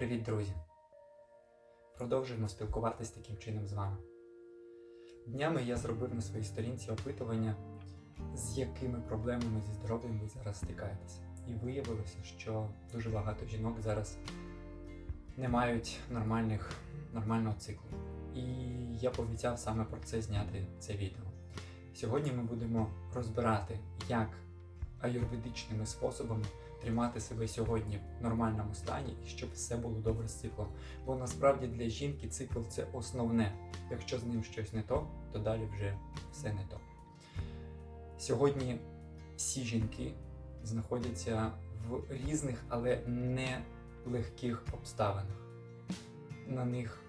Привіт, друзі! Продовжуємо спілкуватись таким чином з вами. Днями я зробив на своїй сторінці опитування, з якими проблемами зі здоров'ям ви зараз стикаєтеся. І виявилося, що дуже багато жінок зараз не мають нормальних, нормального циклу. І я пообіцяв саме про це зняти це відео. Сьогодні ми будемо розбирати, як аюрведичними способами тримати себе сьогодні в нормальному стані і щоб все було добре з циклом. Бо насправді для жінки цикл це основне. Якщо з ним щось не то, то далі вже все не то. Сьогодні всі жінки знаходяться в різних, але не легких обставинах. На них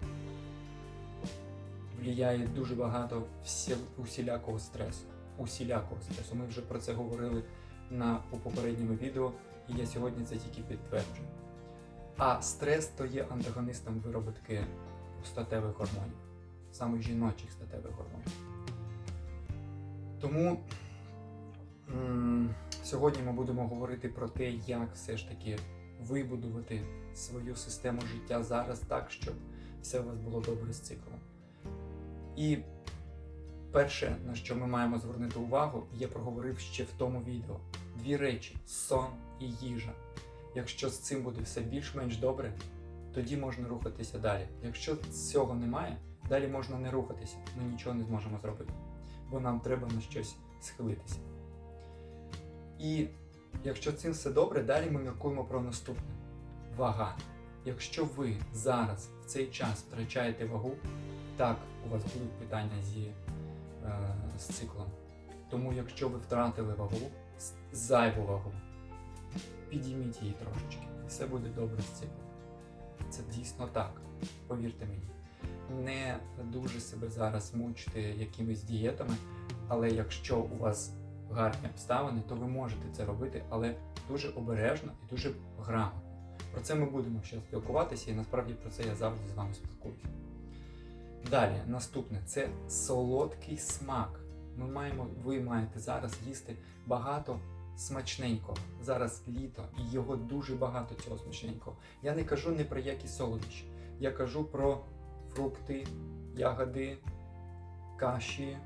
влияє дуже багато усілякого стресу. Усілякого стресу. Ми вже про це говорили на у попередньому відео, і я сьогодні це тільки підтверджую. А стрес то є антагонистом виробітки статевих гормонів, саме жіночих статевих гормонів. Тому сьогодні ми будемо говорити про те, як все ж таки вибудувати свою систему життя зараз так, щоб все у вас було добре з циклом. І перше, на що ми маємо звернути увагу, я проговорив ще в тому відео. Дві речі сон і їжа. Якщо з цим буде все більш-менш добре, тоді можна рухатися далі. Якщо цього немає, далі можна не рухатися. Ми нічого не зможемо зробити, бо нам треба на щось схилитися. І якщо цим все добре, далі ми міркуємо про наступне: вага. Якщо ви зараз в цей час втрачаєте вагу, так, у вас будуть питання зі, е, з циклом. Тому якщо ви втратили вагу, зайву вагу, підійміть її трошечки, і все буде добре з циклом. Це дійсно так, повірте мені. Не дуже себе зараз мучити якимись дієтами, але якщо у вас гарні обставини, то ви можете це робити, але дуже обережно і дуже грамотно. Про це ми будемо ще спілкуватися, і насправді про це я завжди з вами спілкуюся. Далі, наступне це солодкий смак. Ми маємо, ви маєте зараз їсти багато смачненького. Зараз літо, і його дуже багато цього смачненького. Я не кажу не про які солодощі. Я кажу про фрукти, ягоди, каші,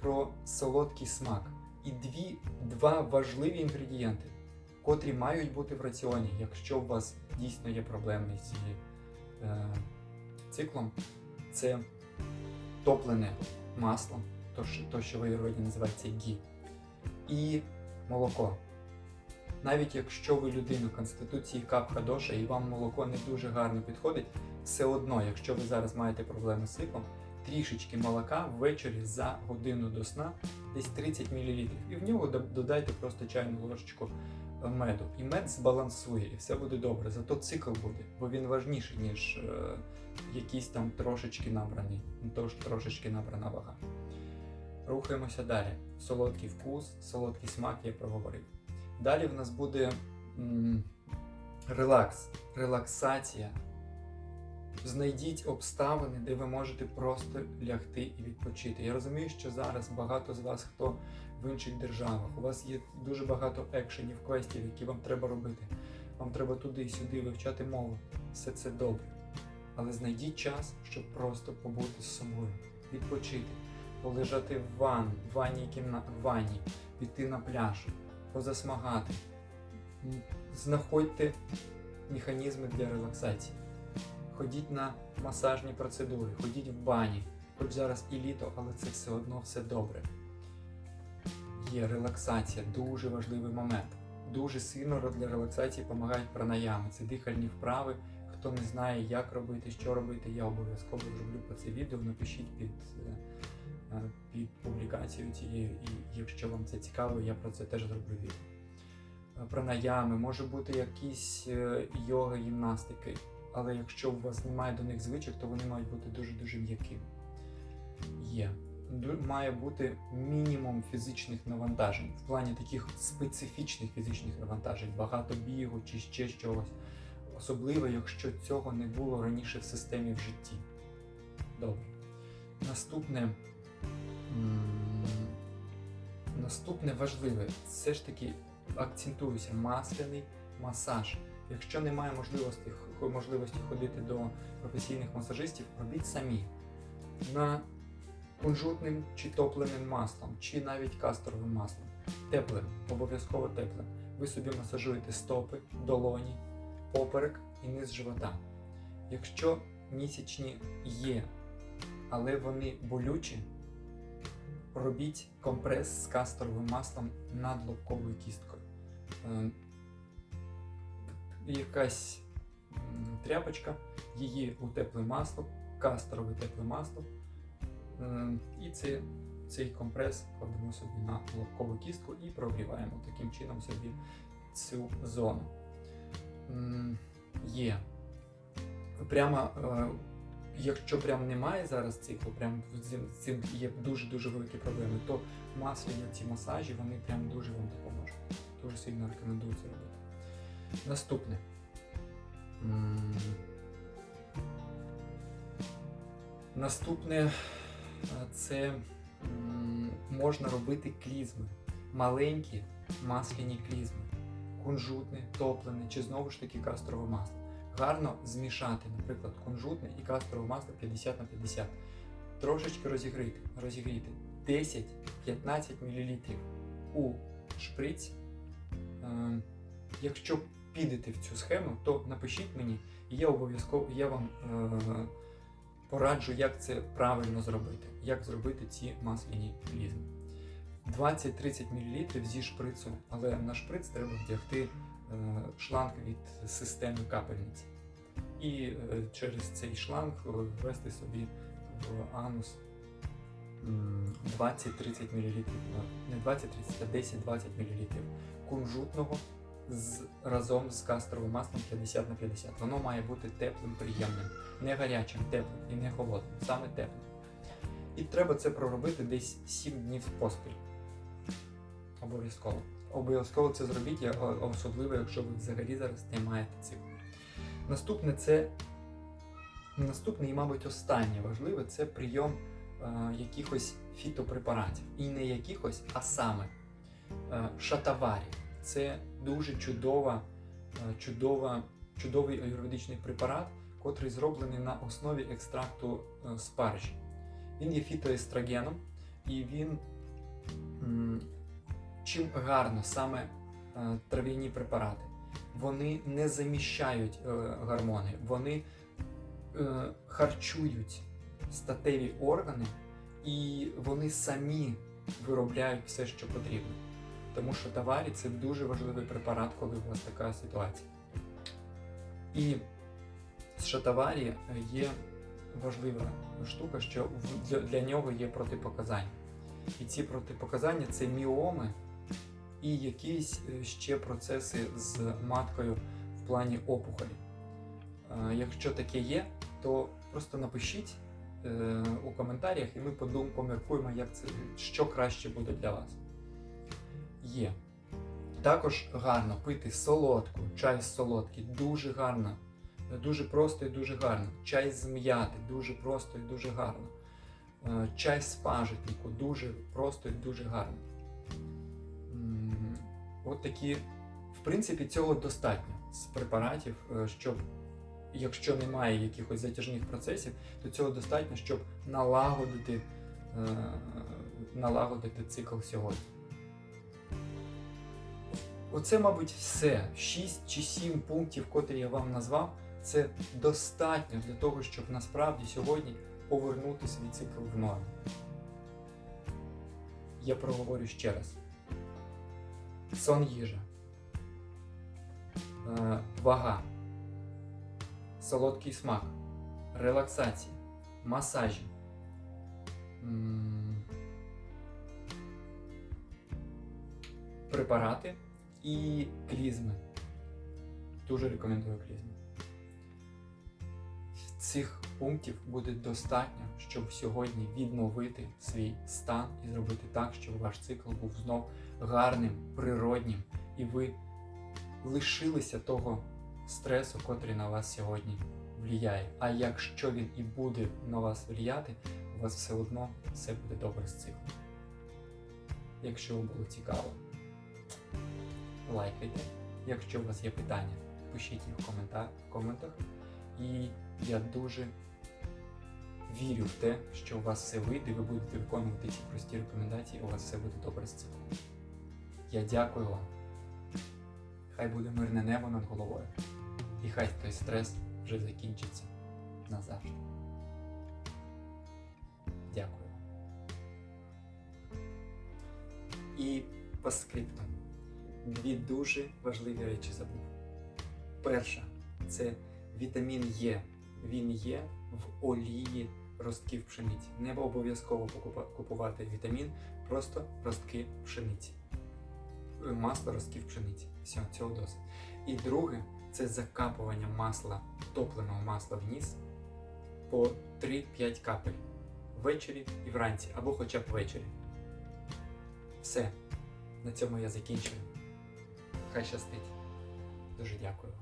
про солодкий смак. І дві, два важливі інгредієнти, котрі мають бути в раціоні, якщо у вас дійсно є проблеми зі е, циклом, це топлене масло, то, що- в аюрведі називається гі, і молоко. Навіть якщо ви людина конституції капха доша і вам молоко не дуже гарно підходить, все одно, якщо ви зараз маєте проблеми з циклом, трішечки молока ввечері за годину до сна, десь 30 мл. І в нього додайте просто чайну ложечку меду. І мед збалансує, і все буде добре. Зато цикл буде, бо він важніший, ніж е, якийсь там трошечки набраний, трошечки набрана вага. Рухаємося далі. Солодкий вкус, солодкий смак я проговорив. Далі в нас буде м, релакс, релаксація. Знайдіть обставини, де ви можете просто лягти і відпочити. Я розумію, що зараз багато з вас, хто в інших державах, у вас є дуже багато екшенів, квестів, які вам треба робити. Вам треба туди і сюди вивчати мову. Все це добре. Але знайдіть час, щоб просто побути з собою, відпочити, полежати в ванні, в ванній кімна... ванні, піти на пляж, позасмагати. Знаходьте механізми для релаксації. Ходіть на масажні процедури, ходіть в бані. Хоч зараз і літо, але це все одно все добре. Є релаксація, дуже важливий момент. Дуже сильно для релаксації допомагають пранаями. Це дихальні вправи. Хто не знає, як робити, що робити, я обов'язково зроблю про це відео. Напишіть під, е, під публікацією цією, і якщо вам це цікаво, я про це теж зроблю відео. Е, Пранаями, може бути якісь е, йога, гімнастики, але якщо у вас немає до них звичок, то вони мають бути дуже-дуже м'якими. Є. Має бути мінімум фізичних навантажень в плані таких специфічних фізичних навантажень, багато бігу чи ще чогось. Особливо, якщо цього не було раніше в системі в житті. Добре. Наступне. Наступне важливе, все ж таки акцентуюся, масляний масаж. Якщо немає можливості, можливості ходити до професійних масажистів, робіть самі на кунжутним чи топленим маслом, чи навіть касторовим маслом. Теплим, обов'язково теплим. Ви собі масажуєте стопи, долоні, поперек і низ живота. Якщо місячні є, але вони болючі, робіть компрес з касторовим маслом над лобковою кісткою. Е, Якась тряпочка, її у тепле масло, касторове тепле масло. Е, І це, цей компрес кладемо собі на лобкову кістку і прогріваємо таким чином собі цю зону. Є. Прямо, е, якщо прям немає зараз циклу, прям з цим- є дуже-дуже великі проблеми, то масляні ці масажі вони прям дуже вам допоможуть. Дуже сильно рекомендую це робити. Наступне. Наступне е, це можна робити клізми. Маленькі масляні клізми. Кунжутне, топлене чи знову ж таки касторове масло. Гарно змішати, наприклад, кунжутне і касторове масло 50 на 50. Трошечки розігріти. розігріти 10-15 мл у шприць. Е, Якщо підете в цю схему, то напишіть мені, і я обов'язково я вам е, пораджу, як це правильно зробити, як зробити ці масляні клізми. 20-30 мл зі шприцу, але на шприц треба вдягти шланг від системи капельниці. І е, через цей шланг е, ввести собі в анус 20-30 мл, не 20-30, а 10-20 мл кунжутного з, разом з касторовим маслом 50 на 50. Воно має бути теплим, приємним, не гарячим, теплим і не холодним, саме теплим. І треба це проробити десь 7 днів поспіль. Обов'язково. Обов'язково це зробіть, особливо, якщо ви взагалі зараз не маєте циклу. Наступне це наступне і, мабуть, останнє важливе це прийом е, якихось фітопрепаратів. І не якихось, а саме е, шатаварі. Це дуже чудова, е, чудова, чудовий аюрведичний препарат, котрий зроблений на основі екстракту е, спаржі. Він є фітоестрогеном, і він чим гарно саме е, трав'яні препарати. Вони не заміщають е, гормони, вони е, харчують статеві органи, і вони самі виробляють все, що потрібно. Тому що таварі це дуже важливий препарат, коли у вас така ситуація. І з шатаварі е, є важлива штука, що для нього є протипоказання. І ці протипоказання це міоми і якісь е, ще процеси з маткою в плані опухолі. Е, Якщо таке є, то просто напишіть е, у коментарях, і ми поміркуємо, як це, що краще буде для вас. Є. Також гарно пити солодку, чай солодкий, дуже гарно. Дуже просто і дуже гарно. Чай з м'яти, дуже просто і дуже гарно. Чай з пажитнику, дуже просто і дуже гарно. От такі, в принципі, цього достатньо з препаратів, е, щоб, якщо немає якихось затяжних процесів, то цього достатньо, щоб налагодити, е, налагодити цикл сьогодні. Оце, мабуть, все. 6 чи 7 пунктів, котрі я вам назвав, це достатньо для того, щоб насправді сьогодні повернути свій цикл в норму. Я проговорю ще раз. Сон їжа, е, вага, солодкий смак, релаксація, масажі, препарати і клізми. Дуже рекомендую клізми. Цих пунктів буде достатньо, щоб сьогодні відновити свій стан і зробити так, щоб ваш цикл був знов гарним, природнім, і ви лишилися того стресу, котрий на вас сьогодні влияє. А якщо він і буде на вас влияти, у вас все одно все буде добре з циклом. Якщо вам було цікаво, лайкайте. Якщо у вас є питання, пишіть їх в коментах. І я дуже вірю в те, що у вас все вийде, ви будете виконувати ці прості рекомендації, у вас все буде добре з циклом. Я дякую вам. Хай буде мирне небо над головою. І хай той стрес вже закінчиться назавжди. Дякую. І по скриптам. Дві дуже важливі речі забув. Перша це вітамін Е. Він є в олії ростків пшениці. Не обов'язково купувати вітамін, просто ростки пшениці. Е, Масло ростків пшениці. Все, цього досить. І друге це закапування масла, топленого масла в ніс по 3-5 капель ввечері і вранці, або хоча б ввечері. Все. На цьому я закінчую. Хай щастить. Дуже дякую.